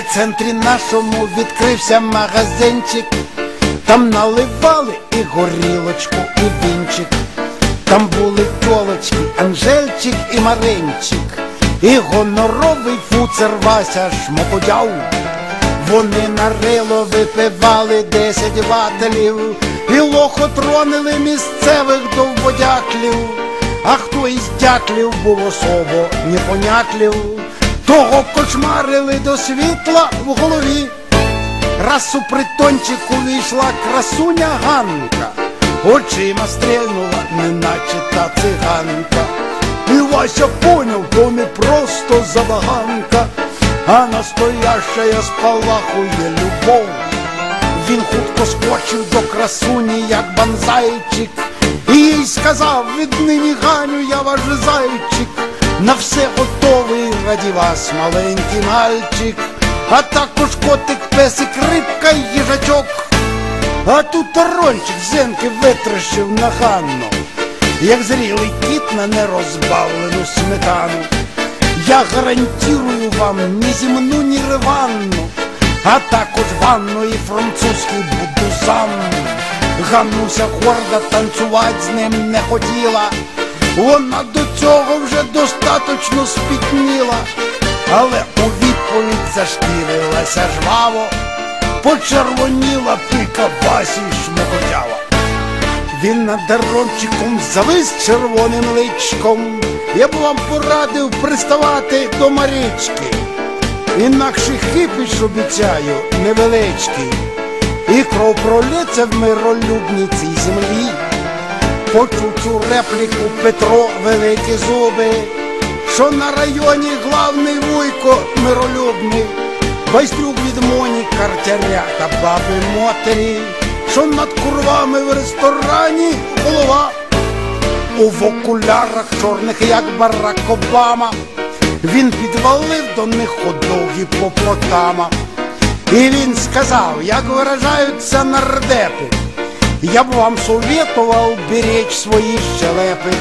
Райцентрі нашому відкрився магазинчик, там наливали і горілочку, і вінчик. Там були тьолочки, Анжельчик і Маринчик, і гоноровий фуцер Вася шмокодяв. Вони на рило випивали десять вателів і лохотронили місцевих довбодяклів. А хто із дятлів був особо непонятлів, того кошмарили до світла в голові. Раз у притончику війшла красуня Ганка, очима стрельнула, неначе та циганка. І Вася поняв, то не просто забаганка, а настоящая спалахує любов. Він хутко скочив до красуні, як банзайчик, і їй сказав, віднині Ганю, я ваш зайчик, на все готовий раді вас, маленький мальчик, а також котик, песик, рибка їжачок. А тут тарончик зенки витрощив на Ганну, як зрілий кіт на нерозбавлену сметану. Я гарантирую вам ні зімну, ні риванну, а також ванну і французький буду сам. Ганнуся горда танцювати з ним не хотіла, вона до цього вже достаточно спітніла, але у відповідь зашкірилася жваво, почервоніла піка Васі шмокотява. Він над дарончиком завис червоним личком. Я б вам порадив приставати до Марічки. Інакше хипіш обіцяю невеличкий. І кров пролється в миролюбній цій землі. Почув цю репліку Петро великі зуби, що на районі главний вуйко миролюбний, байстрюк від моні картяря та баби мотері, що над курвами в ресторані голова. У в окулярах чорних, як Барак Обама, він підвалив до них ходов гіпопотама. І він сказав, як виражаються нардепи, я б вам советував беречь свої щелепи.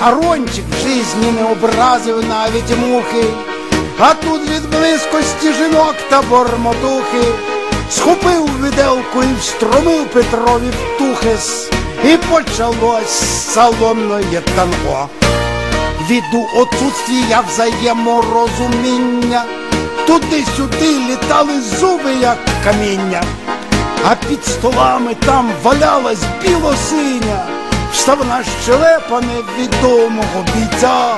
А Рончик в житті не образив навіть мухи, а тут від близькості жінок та бормотухи схопив виделку і встромив Петрові в тухес, і почалось салонне танго. Віду отсутствія взаєморозуміння, туди-сюди літали зуби, як каміння, а під столами там валялась білосиня, вставна щелепа невідомого бійця.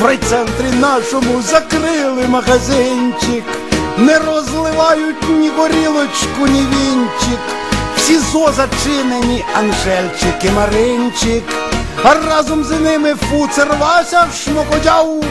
В райцентрі нашому закрили магазинчик, не розливають ні горілочку, ні вінчик. Всі зо зачинені Анжельчик і Маринчик, а разом з ними фуцер Вася шмокодяв.